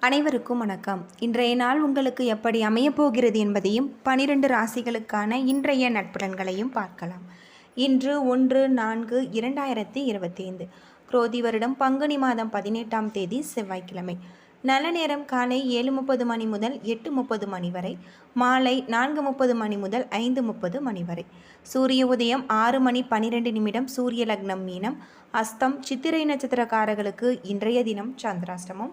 அனைவருக்கும் வணக்கம். இன்றைய நாள் உங்களுக்கு எப்படி அமையப்போகிறது என்பதையும் பனிரெண்டு ராசிகளுக்கான இன்றைய நட்புடன்களையும் பார்க்கலாம். இன்று ஒன்று நான்கு இரண்டாயிரத்தி இருபத்தி ஐந்து குரோதி வருடம் பங்குனி மாதம் பதினெட்டாம் தேதி செவ்வாய்க்கிழமை. நல்ல நேரம் காலை ஏழு முப்பது மணி முதல் எட்டு முப்பது மணி வரை. மாலை நான்கு முப்பது மணி முதல் ஐந்து முப்பது மணி வரை. சூரிய உதயம் ஆறு மணி பன்னிரெண்டு நிமிடம் சூரிய லக்னம் மீனம். அஸ்தம் சித்திரை நட்சத்திரக்காரர்களுக்கு இன்றைய தினம் சந்திராஷ்டமம்.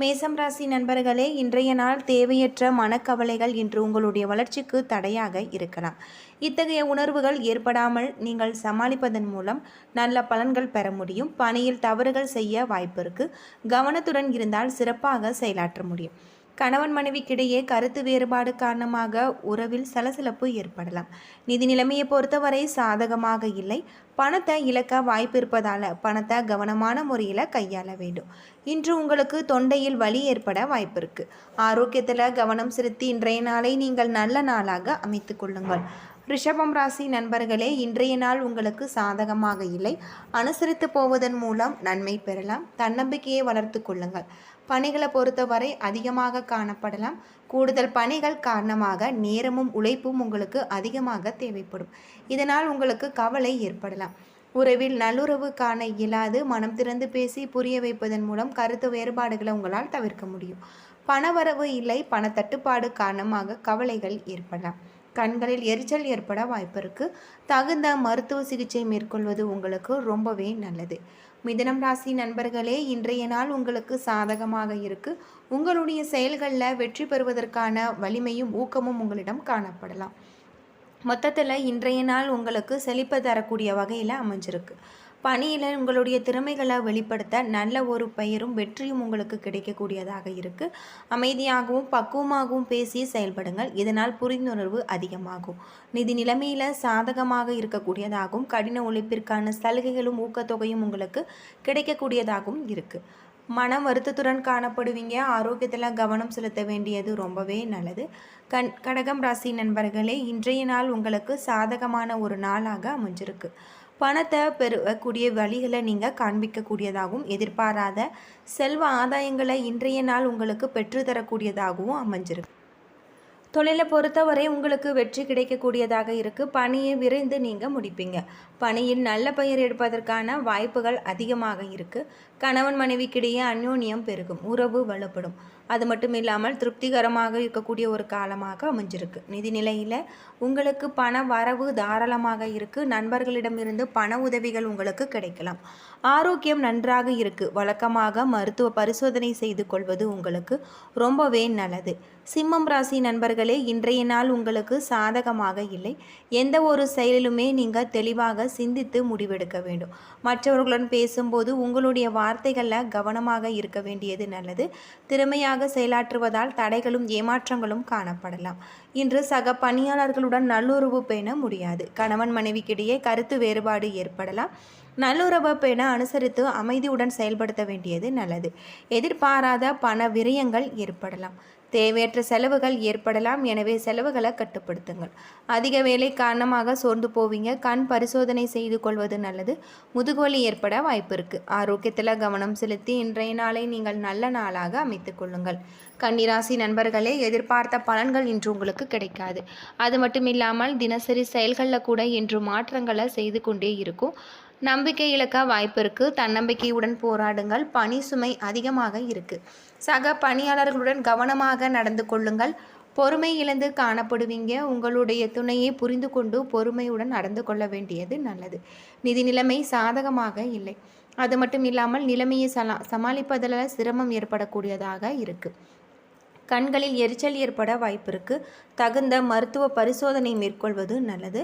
மேசம் ராசி நண்பர்களே இன்றைய நாள் தேவையற்ற மனக்கவலைகள் இன்று உங்களுடைய வளர்ச்சிக்கு தடையாக இருக்கலாம். இத்தகைய உணர்வுகள் ஏற்படாமல் நீங்கள் சமாளிப்பதன் மூலம் நல்ல பலன்கள் பெற முடியும். பணியில் தவறுகள் செய்ய வாய்ப்பு இருக்கு. கவனத்துடன் இருந்தால் சிறப்பாக செயலாற்ற முடியும். கணவன் மனைவிக்கிடையே கருத்து வேறுபாடு காரணமாக உறவில் சலசலப்பு ஏற்படலாம். நிதி நிலைமையை பொறுத்தவரை சாதகமாக இல்லை. பணத்தை இழக்க வாய்ப்பு இருப்பதால் பணத்தை கவனமான முறையில் கையாள வேண்டும். இன்று உங்களுக்கு தொண்டையில் வலி ஏற்பட வாய்ப்பு இருக்குது ஆரோக்கியத்தில் கவனம் செலுத்தி இன்றைய நாளை நீங்கள் நல்ல நாளாக அமைத்து கொள்ளுங்கள். ரிஷபம் ராசி நண்பர்களே இன்றைய நாள் உங்களுக்கு சாதகமாக இல்லை. அனுசரித்து போவதன் மூலம் நன்மை பெறலாம். தன்னம்பிக்கையை வளர்த்து கொள்ளுங்கள். பணிகளை பொறுத்தவரை அதிகமாக காணப்படலாம். கூடுதல் பணிகள் காரணமாக நேரமும் உழைப்பும் உங்களுக்கு அதிகமாக தேவைப்படும். இதனால் உங்களுக்கு கவலை ஏற்படலாம். உறவில் நல்லுறவு காண இயலாது. மனம் திறந்து பேசி புரிய வைப்பதன் மூலம் கருத்து வேறுபாடுகளை உங்களால் தவிர்க்க முடியும். பணவரவு இல்லை. பணத்தட்டுப்பாடு காரணமாக கவலைகள் ஏற்படலாம். கண்களில் எரிச்சல் ஏற்பட வாய்ப்பு தகுந்த மருத்துவ சிகிச்சை மேற்கொள்வது உங்களுக்கு ரொம்பவே நல்லது. மிதனம் ராசி நண்பர்களே இன்றைய நாள் உங்களுக்கு சாதகமாக இருக்கு. உங்களுடைய செயல்களில் வெற்றி பெறுவதற்கான வலிமையும் ஊக்கமும் உங்களிடம் காணப்படலாம். மொத்தத்தில் இன்றைய நாள் உங்களுக்கு செழிப்பு தரக்கூடிய வகையில் அமைஞ்சிருக்கு. பணியில் உங்களுடைய திறமைகளை வெளிப்படுத்த நல்ல ஒரு பெயரும் வெற்றியும் உங்களுக்கு கிடைக்கக்கூடியதாக இருக்குது அமைதியாகவும் பக்குவமாகவும் பேசி செயல்படுங்கள். இதனால் புரிந்துணர்வு அதிகமாகும். நிதி நிலைமையில் சாதகமாக இருக்கக்கூடியதாகவும் கடின உழைப்பிற்கான சலுகைகளும் ஊக்கத்தொகையும் உங்களுக்கு கிடைக்கக்கூடியதாகவும் இருக்குது மன வருத்தத்துடன் காணப்படுவீங்க. ஆரோக்கியத்தில் கவனம் செலுத்த வேண்டியது ரொம்பவே நல்லது. கண் கடகம் ராசி நண்பர்களே இன்றைய நாள் உங்களுக்கு சாதகமான ஒரு நாளாக அமைஞ்சிருக்கு. பணத்தை பெறக்கூடிய வழிகளை நீங்கள் காண்பிக்கக்கூடியதாகவும் எதிர்பாராத செல்வ ஆதாயங்களை இன்றைய நாள் உங்களுக்கு பெற்றுத்தரக்கூடியதாகவும் அமைஞ்சிருக்கு. தொழிலை பொறுத்தவரை உங்களுக்கு வெற்றி கிடைக்கக்கூடியதாக இருக்குது பணியை விரைந்து நீங்கள் முடிப்பீங்க. பணியில் நல்ல பெயர் எடுப்பதற்கான வாய்ப்புகள் அதிகமாக இருக்குது கணவன் மனைவிக்கிடையே அந்யோன்யம் பெருகும். உறவு வலுப்படும். அது மட்டும் இல்லாமல் திருப்திகரமாக இருக்கக்கூடிய ஒரு காலமாக அமைஞ்சிருக்கு. நிதி நிலையில் உங்களுக்கு பண வரவு தாராளமாக இருக்குது நண்பர்களிடமிருந்து பண உதவிகள் உங்களுக்கு கிடைக்கலாம். ஆரோக்கியம் நன்றாக இருக்குது வழக்கமாக மருத்துவ பரிசோதனை செய்து கொள்வது உங்களுக்கு ரொம்பவே நல்லது. சிம்மம் ராசி நண்பர்களே இன்றைய நாள் உங்களுக்கு சாதகமாக இல்லை. எந்த ஒரு செயலிலுமே நீங்கள் தெளிவாக சிந்தித்து முடிவெடுக்க வேண்டும். மற்றவர்களுடன் பேசும்போது உங்களுடைய வார்த்தைகளில் கவனமாக இருக்க வேண்டியது நல்லது. திறமையாக செயலாற்றுவதால் தடைகளும் ஏமாற்றங்களும் காணப்படலாம். இன்று சக பணியாளர்களுடன் நல்லுறவு பேண முடியாது. கணவன் மனைவிக்கிடையே கருத்து வேறுபாடு ஏற்படலாம். நல்லுறவை பேண அனுசரித்து அமைதியுடன் செயல்படுத்த வேண்டியது நல்லது. எதிர்பாராத பண விரயங்கள் ஏற்படலாம். தேவையற்ற செலவுகள் ஏற்படலாம். எனவே செலவுகளை கட்டுப்படுத்துங்கள். அதிக வேலை காரணமாக சோர்ந்து போவீங்க. கண் பரிசோதனை செய்து கொள்வது நல்லது. முதுகுவலி ஏற்பட வாய்ப்பு இருக்குது ஆரோக்கியத்தில் கவனம் செலுத்தி இன்றைய நாளை நீங்கள் நல்ல நாளாக அமைத்து கொள்ளுங்கள். கன்னிராசி நண்பர்களே எதிர்பார்த்த பலன்கள் இன்று உங்களுக்கு கிடைக்காது. அது மட்டும் இல்லாமல் தினசரி செயல்களில் கூட இன்று மாற்றங்களை செய்து கொண்டே இருக்கும். நம்பிக்கை இழக்க வாய்ப்பு இருக்குது தன்னம்பிக்கையுடன் போராடுங்கள். பணி சுமை அதிகமாக இருக்குது சக பணியாளர்களுடன் கவனமாக நடந்து கொள்ளுங்கள். பொறுமை இழந்து காணப்படுவீங்க. உங்களுடைய துணையை புரிந்து கொண்டு பொறுமையுடன் நடந்து கொள்ள வேண்டியது நல்லது. நிதி நிலைமை சாதகமாக இல்லை. அது மட்டும் இல்லாமல் நிலைமையை சலா சமாளிப்பதில் சிரமம் ஏற்படக்கூடியதாக இருக்குது கண்களில் எரிச்சல் ஏற்பட வாய்ப்பிருக்கு. தகுந்த மருத்துவ பரிசோதனை மேற்கொள்வது நல்லது.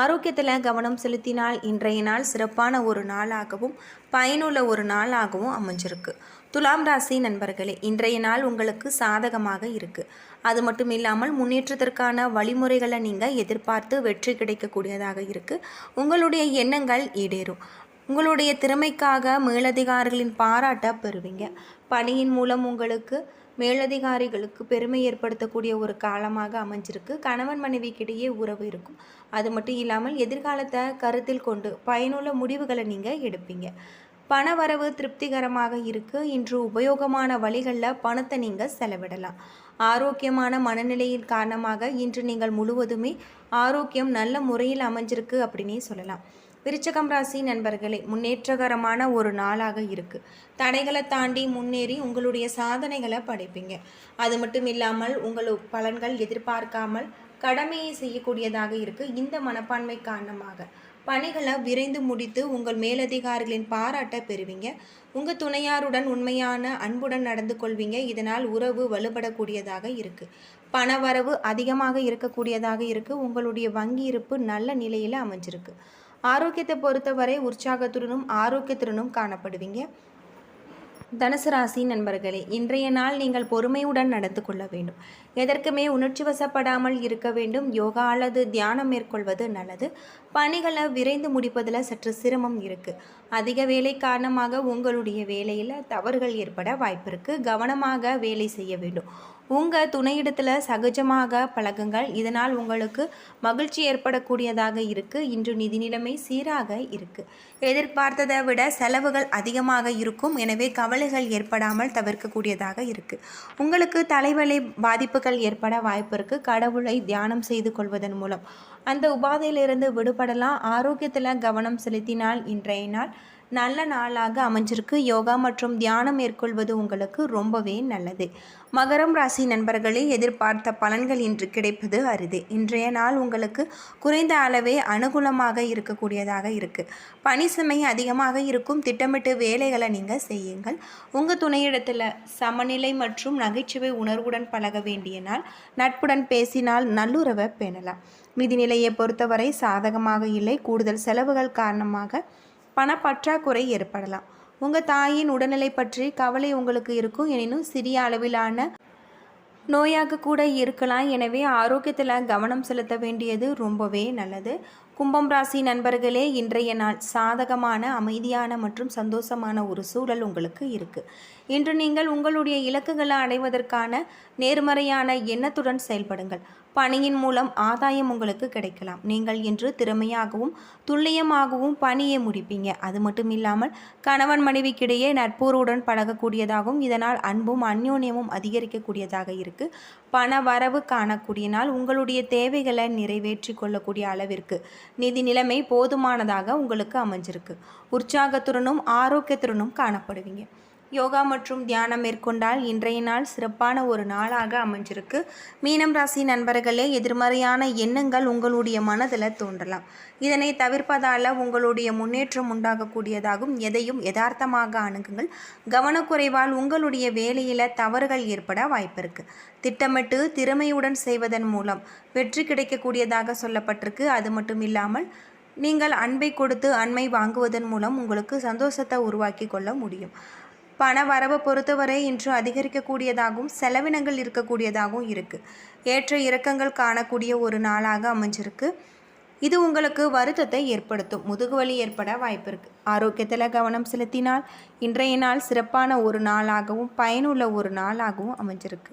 ஆரோக்கியத்தில் கவனம் செலுத்தினால் இன்றைய நாள் சிறப்பான ஒரு நாளாகவும் பயனுள்ள ஒரு நாளாகவும் அமைஞ்சிருக்கு. துலாம் ராசி நண்பர்களே இன்றைய நாள் உங்களுக்கு சாதகமாக இருக்குது அது மட்டும் இல்லாமல் முன்னேற்றத்திற்கான வழிமுறைகளை நீங்கள் எதிர்பார்த்து வெற்றி கிடைக்கக்கூடியதாக இருக்குது உங்களுடைய எண்ணங்கள் ஈடேறும். உங்களுடைய திறமைக்காக மேலதிகாரிகளின் பாராட்ட பெறுவீங்க. பணியின் மூலம் உங்களுக்கு மேலதிகாரிகளுக்கு பெருமை ஏற்படுத்தக்கூடிய ஒரு காலமாக அமைஞ்சிருக்கு. கணவன் மனைவிக்கிடையே உறவு இருக்கும். அது மட்டும் இல்லாமல் எதிர்காலத்தை கருத்தில் கொண்டு பயனுள்ள முடிவுகளை நீங்கள் எடுப்பீங்க. பண வரவு திருப்திகரமாக இருக்குது இன்று உபயோகமான வழிகளில் பணத்தை நீங்கள் செலவிடலாம். ஆரோக்கியமான மனநிலையின் காரணமாக இன்று நீங்கள் முழுவதுமே ஆரோக்கியம் நல்ல முறையில் அமைஞ்சிருக்கு அப்படின்னே சொல்லலாம். விருச்சகம் ராசி நண்பர்களே முன்னேற்றகரமான ஒரு நாளாக இருக்குது தடைகளை தாண்டி முன்னேறி உங்களுடைய சாதனைகளை படைப்பீங்க. அது மட்டும் இல்லாமல் உங்கள் பலன்கள் எதிர்பார்க்காமல் கடமையை செய்யக்கூடியதாக இருக்குது இந்த மனப்பான்மை காரணமாக பணிகளை விரைந்து முடித்து உங்கள் மேலதிகாரிகளின் பாராட்டை பெறுவீங்க. உங்கள் துணையாருடன் உண்மையான அன்புடன் நடந்து கொள்வீங்க. இதனால் உறவு வலுபடக்கூடியதாக இருக்குது பண வரவு அதிகமாக இருக்கக்கூடியதாக இருக்குது உங்களுடைய வங்கி இருப்பு நல்ல நிலையில் அமைஞ்சிருக்கு. ஆரோக்கியத்தை பொறுத்தவரை உற்சாகத்துடனும் ஆரோக்கியத்துடனும் காணப்படுவீங்க. தனுசு ராசி நண்பர்களே இன்றைய நாள் நீங்கள் பொறுமையுடன் நடந்து கொள்ள வேண்டும். எதற்குமே உணர்ச்சி வசப்படாமல் இருக்க வேண்டும். யோகா அல்லது தியானம் மேற்கொள்வது நல்லது. பணிகளை விரைந்து முடிப்பதில் சற்று சிரமம் இருக்குது அதிக வேலை காரணமாக உங்களுடைய வேலையில் தவறுகள் ஏற்பட வாய்ப்பு இருக்குது கவனமாக வேலை செய்ய வேண்டும். உங்கள் துணையிடத்தில் சகஜமாக பழகுங்கள். இதனால் உங்களுக்கு மகிழ்ச்சி ஏற்படக்கூடியதாக இருக்குது இன்று நிதி நிலைமை சீராக இருக்குது எதிர்பார்த்ததை விட செலவுகள் அதிகமாக இருக்கும். எனவே கவலைகள் ஏற்படாமல் தவிர்க்கக்கூடியதாக இருக்குது உங்களுக்கு தலைவலி இழப்புகள் ஏற்பட வாய்ப்பு கடவுளை தியானம் செய்து கொள்வதன் மூலம். அந்த உபாதையிலிருந்து விடுபடலாம். ஆரோக்கியத்தில் கவனம் செலுத்தினால் இன்றைய நாள் நல்ல நாளாக அமைஞ்சிருக்கு. யோகா மற்றும் தியானம் மேற்கொள்வது உங்களுக்கு ரொம்பவே நல்லது. மகரம் ராசி நண்பர்களே எதிர்பார்த்த பலன்கள் இன்று கிடைப்பது அரிது. இன்றைய நாள் உங்களுக்கு குறைந்த அளவே அனுகூலமாக இருக்கக்கூடியதாக இருக்குது பணி சுமை அதிகமாக இருக்கும். திட்டமிட்டு வேலைகளை நீங்கள் செய்யுங்கள். உங்கள் துணையிடத்தில் சமநிலை மற்றும் நகைச்சுவை உணர்வுடன் பழக வேண்டிய நாள். நட்புடன் பேசினால் நல்லுறவை பேணலாம். நிதிநிலையை பொறுத்தவரை சாதகமாக இல்லை. கூடுதல் செலவுகள் காரணமாக பணப்பற்றாக்குறை ஏற்படலாம். உங்கள் தாயின் உடல்நிலை பற்றி கவலை உங்களுக்கு இருக்கும். எனினும் சிறிய அளவிலான நோயாக கூட இருக்கலாம். எனவே ஆரோக்கியத்தில் கவனம் செலுத்த வேண்டியது ரொம்பவே நல்லது. கும்பம் ராசி நண்பர்களே இன்றைய நாள் சாதகமான அமைதியான மற்றும் சந்தோஷமான ஒரு சூழல் உங்களுக்கு இருக்குது இன்று நீங்கள் உங்களுடைய இலக்குகளை அடைவதற்கான நேர்மறையான எண்ணத்துடன் செயல்படுங்கள். பணியின் மூலம் ஆதாயம் உங்களுக்கு கிடைக்கலாம். நீங்கள் இன்று திறமையாகவும் துல்லியமாகவும் பணியை முடிப்பீங்க. அது மட்டும் இல்லாமல் கணவன் மனைவிக்கிடையே நட்போருடன் பழகக்கூடியதாகவும் இதனால் அன்பும் அந்யோன்யமும் அதிகரிக்கக்கூடியதாக இருக்குது பண வரவு காணக்கூடிய நாள் உங்களுடைய தேவைகளை நிறைவேற்றி கொள்ளக்கூடிய அளவிற்கு நிதி நிலைமை போதுமானதாக உங்களுக்கு அமைஞ்சிருக்கு. உற்சாகத்துடனும் ஆரோக்கியத்துடனும் காணப்படுவீங்க. யோகா மற்றும் தியானம் மேற்கொண்டால் இன்றைய நாள் சிறப்பான ஒரு நாளாக அமைஞ்சிருக்கு. மீனம் ராசி நண்பர்களே எதிர்மறையான எண்ணங்கள் உங்களுடைய மனதில் தோன்றலாம். இதனை தவிர்ப்பதால் உங்களுடைய முன்னேற்றம் உண்டாகக்கூடியதாகும். எதையும் யதார்த்தமாக அணுகுங்கள். கவனக்குறைவால் உங்களுடைய வேலையில் தவறுகள் ஏற்பட வாய்ப்பிருக்கு. திட்டமிட்டு திறமையுடன் செய்வதன் மூலம் வெற்றி கிடைக்கக்கூடியதாக சொல்லப்பட்டிருக்கு. அது மட்டும் இல்லாமல் நீங்கள் அன்பை கொடுத்து அண்மை வாங்குவதன் மூலம் உங்களுக்கு சந்தோஷத்தை உருவாக்கி கொள்ள முடியும். பண வரவை பொறுத்தவரை இன்று அதிகரிக்கக்கூடியதாகவும் செலவினங்கள் இருக்கக்கூடியதாகவும் இருக்குது ஏற்ற இறக்கங்கள் காணக்கூடிய ஒரு நாளாக அமைஞ்சிருக்கு. இது உங்களுக்கு வருத்தத்தை ஏற்படுத்தும். முதுகுவலி ஏற்பட வாய்ப்பு இருக்குது ஆரோக்கியத்தில் கவனம் செலுத்தினால் இன்றைய நாள் சிறப்பான ஒரு நாளாகவும் பயனுள்ள ஒரு நாளாகவும் அமைஞ்சிருக்கு.